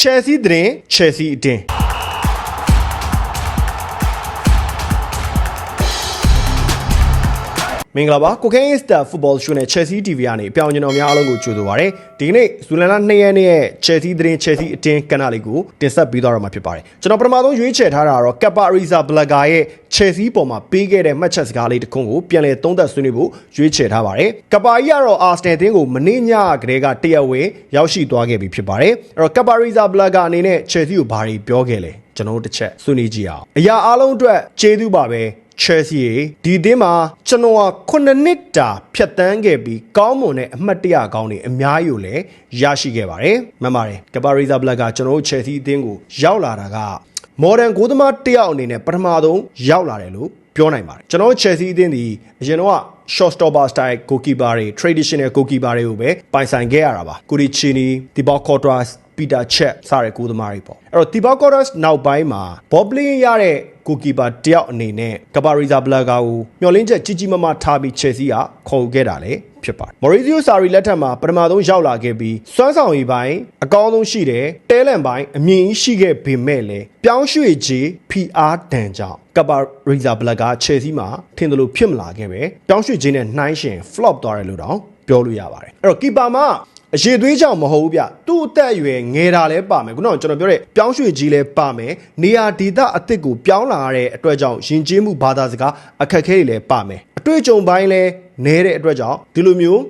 Chelsea သတင်း Chelsea အ မင်္ဂလာပါကိုကိန်းစတာဖုတ်ဘောရှိုးနဲ့ Chelsea TV ကနေအပြောင်းကျွန်တော်များအားလုံးကိုကြိုဆိုပါရစေဒီကနေ့ဇူလန်လ2ရက်နေ့ရဲ့ Chelsea သတင်း Chelsea အတင်းကဏ္ဍလေးကိုတင်ဆက်ပေးသွားတော့မှာဖြစ်ပါတယ်ကျွန်တော်ပထမဆုံးရွေးချယ်ထားတာကတော့ Kappa Ariza Blaga ရဲ့ Chelsea ပေါ်မှာပေးခဲ့တဲ့မှတ်ချက်စကားလေးတစ်ခုကိုပြန်လည်သုံးသပ်ဆွေးနွေးဖို့ရွေးချယ်ထားပါတယ် Kappa ကြီးကတော့ Arsenal တင်းကိုမနေ့ညကတည်းကတရက်ဝဲရောက်ရှိသွားခဲ့ပြီဖြစ်ပါတယ်အဲ့တော့ Kappa Ariza Blaga အနေနဲ့ Chelsea ကိုဘာတွေပြောခဲ့လဲကျွန်တော်တို့တစ်ချက်ဆွေးနွေးကြည့်အောင်အရာအားလုံးအတွက်ကျေးဇူးပါပဲ Chelsea ရေဒီအသင်းမှာကျွန်တော်က9နှစ်တာဖြတ်တန်းခဲ့ပြီးကောင်းမွန်တဲ့အမှတ်တရကောင်းတွေအများကြီးကိုလည်းရရှိခဲ့ပါတယ်မှန်ပါတယ်ကပါရီဇာဘလက်ကကျွန်တော်တို့ Chelsea အသင်းကိုရောက်လာတာက modern ဂိုးသမားတစ်ယောက်အနေနဲ့ပထမဆုံးရောက်လာတယ်လို့ပြောနိုင်ပါတယ်ကျွန်တော် Chelsea အသင်းဒီအရင်တော့ short stopper style goalkeeper တွေ traditional goalkeeper တွေကိုပဲပိုင်ဆိုင်ခဲ့ရတာပါကိုရီချီနီဒီဘော့ကော့ထရာ ပီတာချက်စတဲ့ကိုသမားတွေပေါ့အဲ့တော့ဒီဘော့ကော့ထရာနောက်ပိုင်းမှာဘောပလင်းရတဲ့ကိုကီပါတယောက်အနေနဲ့ကပါရီဇာဘလာဂါကိုမျှော်လင့်ချက်ကြီးကြီးမားမားထားပြီးချယ်ဆီကခေါ်ခဲ့တာလေဖြစ်ပါတယ်မော်ရီဇီယိုဆာရီလက်ထက်မှာပထမဆုံးရောက်လာခဲ့ပြီးစွမ်းဆောင်ရည်ပိုင်းအကောင်းဆုံးရှိတယ်တဲလန်ပိုင်းအမြင့်ကြီးရှိခဲ့ပေမဲ့လည်းပြောင်းရွှေ့ခြင်း PR တန်ကြောင့်ကပါရီဇာဘလာဂါချယ်ဆီမှာထင်တယ်လို့ဖြစ်မလာခဲ့ပဲပြောင်းရွှေ့ခြင်းနဲ့နှိုင်းရှင် flop သွားတယ်လို့တော့ပြောလို့ရပါတယ်အဲ့တော့ကီပါမှာ အရေးသွေးကြောင့်မဟုတ်ဘူးဗျသူ့အသက်အရွယ်ငယ်တာလည်းပါမယ်ခုနကကျွန်တော်ပြောတဲ့ပြောင်းရွှေ့ကြီးလည်းပါမယ်နေရာဒေသအစ်စ်ကိုပြောင်းလာရတဲ့အတွက်ကြောင့်ယဉ်ကျေးမှုဘာသာစကားအခက်အခဲတွေလည်းပါမယ်အတွေ့အကြုံပိုင်းလည်းနဲတဲ့အတွက်ကြောင့်ဒီလိုမျိုး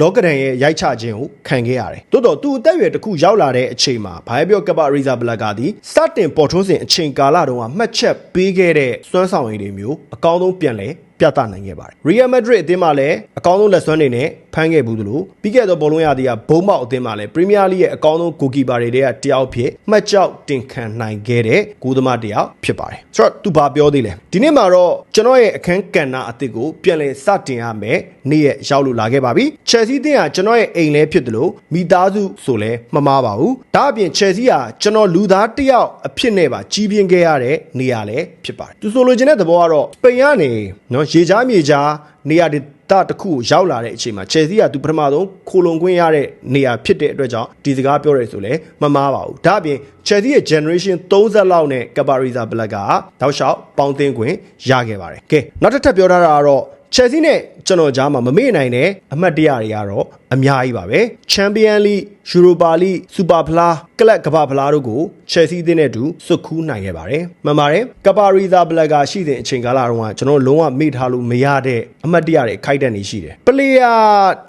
လောကဒန်ရဲ့ရိုက်ချခြင်းကိုခံခဲ့ရတယ်။တိုးတော့သူအသက်အရွယ်တစ်ခုရောက်လာတဲ့အချိန်မှာဘာပဲပြောကပရီဇာဘလက်ကသည်စတင်ပေါ်ထွန်းစဉ်အချိန်ကာလတုန်းကမှတ်ချက်ပေးခဲ့တဲ့စွမ်းဆောင်ရည်တွေမျိုးအကောင်းဆုံးပြန်လဲ ပြသနိုင်ခဲ့ပါတယ်။ Real Madrid အသင်းမှလည်းအကောင်းဆုံးလက်စွမ်းတွေနဲ့ဖမ်းခဲ့ဘူးသလိုပြီးခဲ့သောဘောလုံးရသည်ကဘုံမောက်အသင်းမှလည်း Premier League ရဲ့အကောင်းဆုံးဂိုကီပါတွေတည်းကတယောက်ဖြစ်မှတ်ကြောက်တင်ခံနိုင်ခဲ့တဲ့ဂိုးသမားတယောက်ဖြစ်ပါတယ်။ဆိုတော့သူဘာပြောသေးလဲ။ဒီနေ့မှာတော့ကျွန်တော်ရဲ့အခန်းကဏ္ဍအသစ်ကိုပြန်လည်စတင်ရမယ်နေ့ရက်ရောက်လို့လာခဲ့ပါပြီ။ Chelsea အသင်းကကျွန်တော်ရဲ့အိမ်လဲဖြစ်တယ်လို့မိသားစုဆိုလဲမမားပါဘူး။ဒါအပြင် Chelsea ကကျွန်တော်လူသားတယောက်အဖြစ်နဲ့ပါကြီးပြင်းခဲ့ရတဲ့နေရာလဲဖြစ်ပါတယ်။သူဆိုလိုချင်တဲ့သဘောကတော့စပိန်ကနေနော်ရေချားမြေချားနေရာဒေသတစ်ခုကိုရောက်လာတဲ့အချိန်မှာ Chelsea ကသူပထမဆုံးခိုလုံခွင့်ရတဲ့နေရာဖြစ်တဲ့အတွက်ကြောင့်ဒီစကားပြောရဲဆိုလဲမမားပါဘူးဒါအပြင် Chelsea ရဲ့ generation 30လောက်နဲ့ Capariza Black ကတောက်လျှောက်ပေါင်းသင်းခွင့်ရခဲ့ပါတယ်ကဲနောက်တစ်ထပ်ပြောထားတာကတော့ Chelsea နဲ့ကျွန်တော်ကြားမှာမမေ့နိုင်တဲ့အမှတ်တရတွေကတော့အများကြီးပါပဲ Champion League Europa League Super Fla ကလပ်ကမ္ဘာဖလားတို့ကို Chelsea အသင်းနဲ့အတူစွတ်ခူးနိုင်ခဲ့ပါတယ်မှန်ပါတယ် Capariza Black ကရှိတဲ့အချိန်ကာလတုန်းကကျွန်တော်လုံးဝမေ့ထားလို့မရတဲ့အမှတ်တရတွေခိုက်တက်နေရှိတယ် player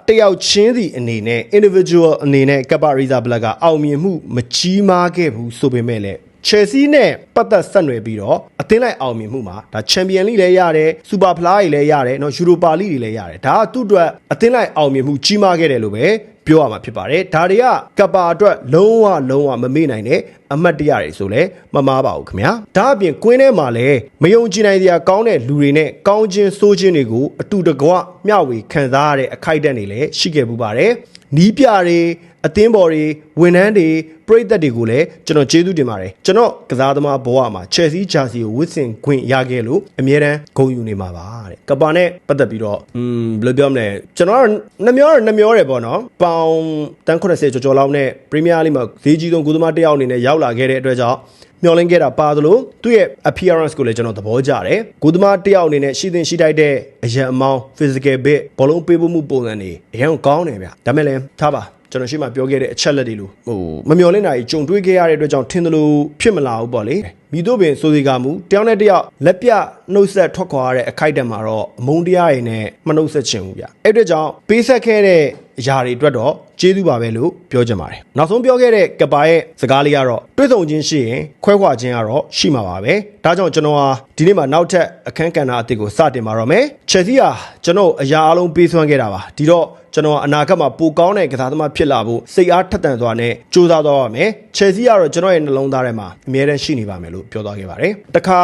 တယောက်ချင်းစီအနေနဲ့ individual အနေနဲ့ Capariza Black ကအောင်မြင်မှုမကြီးမားခဲ့ဘူးဆိုပေမဲ့လည်း Chelsea နဲ့ပတ်သက်ဆက်နွယ်ပြီးတော့အသင်းလိုက်အောင်မြင်မှုမှာဒါ Champion League လည်းရတယ် Super Fly တွေလည်းရတယ်နော် Europa League တွေလည်းရတယ်ဒါကသူ့အတွက်အသင်းလိုက်အောင်မြင်မှုကြီးမားခဲ့တယ်လို့ပဲပြောရမှာဖြစ်ပါတယ်ဒါတွေကကပါအတွက်လုံးဝလုံးဝမမေ့နိုင်တဲ့အမှတ်တရတွေဆိုလဲမမားပါဘူးခင်ဗျာဒါအပြင်ကွင်းထဲမှာလည်းမယုံကြည်နိုင်စရာကောင်းတဲ့လူတွေနဲ့ကောင်းခြင်းဆိုးခြင်းတွေကိုအတူတကွမျှဝေခံစားရတဲ့အခိုက်အတန့်တွေလည်းရှိခဲ့ပူပါတယ်နီးပြတွေ အသင်းပေါ်တွေဝန်ထမ်းတွေပရိသတ်တွေကိုလည်းကျွန်တော်ကျေးဇူးတင်ပါတယ်ကျွန်တော်ကစားသမားဘဝမှာ Chelsea Jersey ကိုဝတ်ဆင်ခွင့်ရခဲ့လို့အမြဲတမ်းဂုဏ်ယူနေမှာပါတဲ့ကပါနဲ့ပတ်သက်ပြီးတော့อืมဘယ်လိုပြောမလဲကျွန်တော်ကနှမျောနှမျောတယ်ပေါ့နော်ပေါင်တန်း80ကျော်ကျော်လောက်နဲ့ Premier League မှာဈေးကြီးဆုံးဂိုးသမားတစ်ယောက်အနေနဲ့ရောက်လာခဲ့တဲ့အတွက်ကြောင့်မျောလင်းခဲ့တာပါသလိုသူ့ရဲ့ appearance ကိုလည်းကျွန်တော်သဘောကျတယ်။ဂိုးသမားတစ်ယောက်အနေနဲ့ရှိသင်ရှိတိုက်တဲ့အရန်အမောင်း physical bit ဘောလုံးပေးဖို့မှုပုံစံတွေအရင်ကောင်းတယ်ဗျ။ဒါမဲ့လည်းထားပါ ကျွန်တော်ရှေ့မှာပြောခဲ့တဲ့အချက်လက်တွေလို့ဟိုမမျောလင်းတာကြီးကြုံတွေးခဲ့ရတဲ့အတွက်ကြောင့်ထင်သလိုဖြစ်မလာဘူးပေါ့လေမိတို့ပင်စိုးစီကမူတယောက်နဲ့တယောက်လက်ပြနှုတ်ဆက်ထွက်ခွာရတဲ့အခိုက်အတန့်မှာတော့အမုန်းတရားတွေနဲ့မနှုတ်ဆက်ချင်ဘူးဗျအဲ့အတွက်ကြောင့်ပေးဆက်ခဲ့တဲ့ အရာတွေအတွက်တော့ကျေးဇူးပါပဲလို့ပြောချင်ပါတယ်နောက်ဆုံးပြောခဲ့တဲ့ကပါရဲ့စကားလေးကတော့တွေးဆုံခြင်းရှိရင်ခွဲခွာခြင်းကတော့ရှိမှာပါပဲဒါကြောင့်ကျွန်တော်ဟာဒီနေ့မှာနောက်ထပ်အခန်းကဏ္ဍအသစ်ကိုစတင်ပါတော့မယ်ချက်စီဟာကျွန်တော်အရာအလုံးပေးစွမ်းခဲ့တာပါဒီတော့ကျွန်တော်အနာဂတ်မှာပိုကောင်းတဲ့ကစားသမားဖြစ်လာဖို့စိတ်အားထက်သန်စွာနဲ့ကြိုးစားသွားပါမယ်ချယ်ဆီကတော့ကျွန်တော်ရဲ့နှလုံးသားထဲမှာအမြဲတမ်းရှိနေပါမယ်လို့ပြောသွားခဲ့ပါတယ်တခါ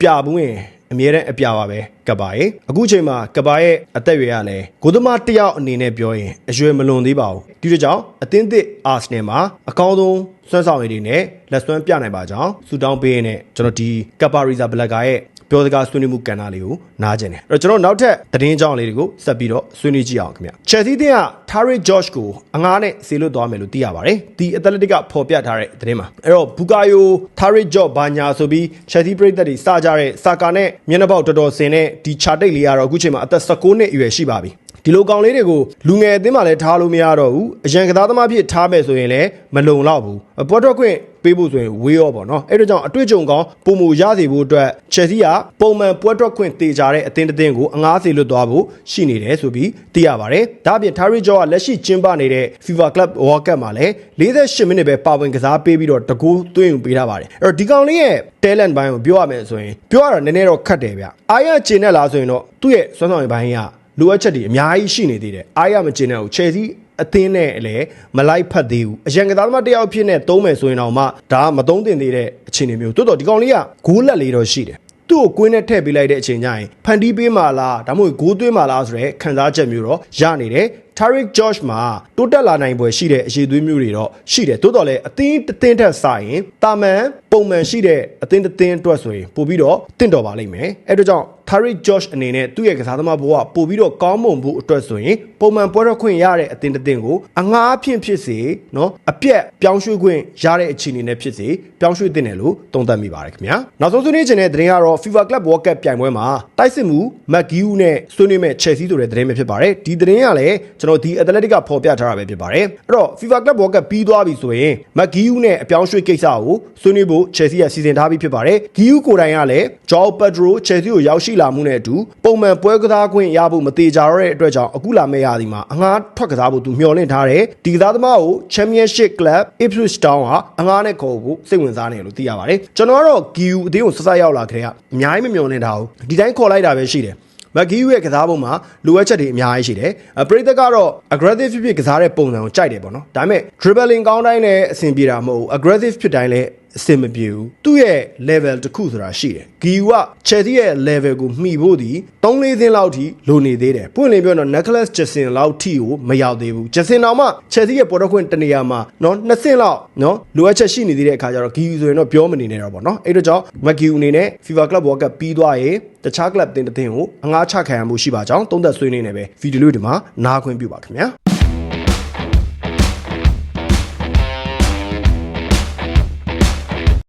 ပြဘူးရင်အမြဲတမ်းအပြပါပဲ ကပ်ပါရဲ့အခုချိန်မှာကပ်ပါရဲ့အသက်အရွယ်ကလည်းဂိုးသမားတစ်ယောက်အနေနဲ့ပြောရင်အရွယ်မလွန်သေးပါဘူးဒီလိုကြောင့်အသင်းသစ်အာဆနယ်မှာအကောင်းဆုံးစွမ်းဆောင်ရည်တွေနဲ့လက်စွမ်းပြနိုင်ပါကြောင်းဆူတောင်းပေးရတဲ့ကျွန်တော်ဒီကပ်ပါရီဇာဘလက်ကာရဲ့ ပြောစကားဆွေးနွေးမှုကဏ္ဍလေးကိုနားကျင်တယ်အဲ့တော့ကျွန်တော်နောက်ထပ်သတင်းကြောင်းလေးတွေကိုဆက်ပြီးတော့ဆွေးနွေးကြည့်အောင်ခင်ဗျ Chelsea တင်းက Tariq George ကိုအငားနဲ့ဆေလွတ်သွားမယ်လို့သိရပါတယ်ဒီ Athletic ကဖော်ပြထားတဲ့သတင်းမှာအဲ့တော့ Bukayo Tariq George ဘာညာဆိုပြီး Chelsea ပြည်သက်တွေစကြတဲ့စာကာနဲ့မျက်နှာပေါက်တော်တော်ဆင်တဲ့ဒီ chart လေးကတော့အခုချိန်မှာအသက်16နှစ်အရွယ်ရှိပါပြီဒီလိုကောင်လေးတွေကိုလူငယ်အသင်းမှလည်းထားလို့မရတော့ဘူးအရန်ကစားသမားဖြစ်ထားမယ်ဆိုရင်လည်းမလုံလောက်ဘူးပေါ်တော့ခွင့် ပေးဖို့ဆိုရင်ဝေးရောပေါ့နော်အဲ့ဒါကြောင့်အတွေ့အကြုံကောင်းပုံမူရစေဖို့အတွက် Chelsea ကပုံမှန်ပွဲထွက်ခွင့်တေချာတဲ့အသင်းတစ်သင်းကိုအငားစီလွတ်သွားဖို့ရှိနေတယ်ဆိုပြီးသိရပါတယ်ဒါအပြင် Terry Joe ကလက်ရှိကျင်းပနေတဲ့ FIFA Club World Cup မှာလည်း48မိနစ်ပဲပါဝင်ကစားပေးပြီးတော့တကူသွင်းယူပေးထားပါတယ်အဲ့တော့ဒီကောင်လေးရဲ့ talent ဘိုင်းကိုပြောရမယ်ဆိုရင်ပြောရတာနည်းနည်းတော့ခက်တယ်ဗျအားရကျင်နဲ့လားဆိုရင်တော့သူ့ရဲ့စွမ်းဆောင်ရည်ဘိုင်းကလိုအပ်ချက်တွေအများကြီးရှိနေသေးတယ်အားရမကျင်တဲ့ကို Chelsea အသင်းနဲ့လည်းမလိုက်ဖက်သေးဘူးအရန်ကစားသမားတစ်ယောက်ဖြစ်နေသုံးမယ်ဆိုရင်တော့မှဒါကမသုံးသင့်သေးတဲ့အခြေအနေမျိုးတိုးတော့ဒီကောင်လေးကဂိုးလက်လေးတော့ရှိတယ်သူ့ကိုကွင်းနဲ့ထည့်ပေးလိုက်တဲ့အချိန်ကျရင်ဖန်တီးပေးမှလားဒါမှမဟုတ်ဂိုးသွင်းမှလားဆိုတဲ့ခံစားချက်မျိုးတော့ရနေတယ် Tariq George မှာတိုးတက်လာနိုင်ပွဲရှိတဲ့အရေးသွေးမျိုးတွေတော့ရှိတယ်တိုးတော့လည်းအသင်းတစ်သင်းထက်စာရင်တာမန်ပုံမှန်ရှိတဲ့အသင်းတစ်သင်းအတွက်ဆိုရင်ပို့ပြီးတော့တင့်တော်ပါလိမ့်မယ်အဲ့ဒါကြောင့် Tariq George အနေနဲ့သူ့ရဲ့ကစားသမားဘဝပို့ပြီးတော့ကောင်းမွန်ဖို့အတွက်ဆိုရင်ပုံမှန်ပွဲတော်ခွင့်ရတဲ့အသင်းတစ်သင်းကိုအငားအဖြစ်ဖြစ်စေနော်အပြက်ပြောင်းရွှေ့ခွင့်ရတဲ့အခြေအနေနဲ့ဖြစ်စေပြောင်းရွှေ့တင်တယ်လို့သုံးသပ်မိပါတယ်ခင်ဗျာနောက်ဆုံးဆွေးနွေးခြင်းတဲ့သတင်းကတော့ FIFA Club World Cup ပြိုင်ပွဲမှာတိုက်စစ်မှုမက်ဂီယူနဲ့ဆွေးနွေးမဲ့ Chelsea ဆိုတဲ့သတင်းပဲဖြစ်ပါတယ်ဒီသတင်းကလည်းကျွန်တော်ဒီ Athletic ကဖော်ပြထားတာပဲဖြစ်ပါတယ်အဲ့တော့ FIFA Club World Cup ပြီးသွားပြီဆိုရင်မက်ဂီယူနဲ့အပြောင်းရွှေ့ကိစ္စကိုဆွေးနွေးဖို့ Chelsea ကစီစဉ်ထားပြီးဖြစ်ပါတယ်ဂီယူကိုယ်တိုင်ကလည်း Joao Pedro Chelsea ကိုရောက်ရှိလာမှုနဲ့အတူပုံမှန်ပွဲကစားခွင့်ရဖို့မသေးကြတော့တဲ့အတွက်ကြောင့်အခုလာမယ့်ရာသီမှာအငှားထွက်ကစားဖို့သူမျှော်လင့်ထားတယ်ဒီကစားသမားကို Championship Club Ipswich Town ကအငှားနဲ့ခေါ်ဖို့စိတ်ဝင်စားနေတယ်လို့သိရပါတယ်ကျွန်တော်ကတော့ဂီယူအသေးကိုစစရောက်လာခဲ့တဲ့အများကြီးမမျှော်လင့်ထားဘူးဒီတိုင်းခေါ်လိုက်တာပဲရှိတယ် မက်ဂီယူရဲ့ကစားပုံမှာလိုအပ်ချက်တွေအများကြီးရှိတယ်။အပရိသတ်ကတော့ aggressive ဖြစ်ဖြစ်ကစားတဲ့ပုံစံကိုကြိုက်တယ်ပေါ့နော်။ဒါပေမဲ့ dribbling ကောင်းတိုင်းလည်းအဆင်ပြေတာမဟုတ်ဘူး aggressive ဖြစ်တိုင်းလည်း အဆင်မပြေဘူး။သူ့ရဲ့ level တစ်ခုဆိုတာရှိတယ်။ဂီယူက Chelsea ရဲ့ level ကိုမှီဖို့ဒီ3-4သင်းလောက်ထိလိုနေသေးတယ်။ပွင့်လင်းပြောတော့ Nicholas Jackson လောက်ထိကိုမရောက်သေးဘူး။ Jackson တော့မှ Chelsea ရဲ့ပေါ်တော့ခွင့်တနေရာမှာနော်နှစ်ဆင့်လောက်နော်လိုအပ်ချက်ရှိနေသေးတဲ့အခါကျတော့ဂီယူဆိုရင်တော့ပြောမနေနဲ့တော့ပေါ့နော်။အဲ့တော့ကြောင့်မက်ဂီယူအနေနဲ့ FIFA Club World Cup ပြီးသွားရင်တခြား club တင်တဲ့တင်ကိုအငှားချခံရမှုရှိပါကြောင်းသုံးသက်ဆွေးနွေးနေပဲဗီဒီယိုလေးဒီမှာနားခွင့်ပြုပါခင်ဗျာ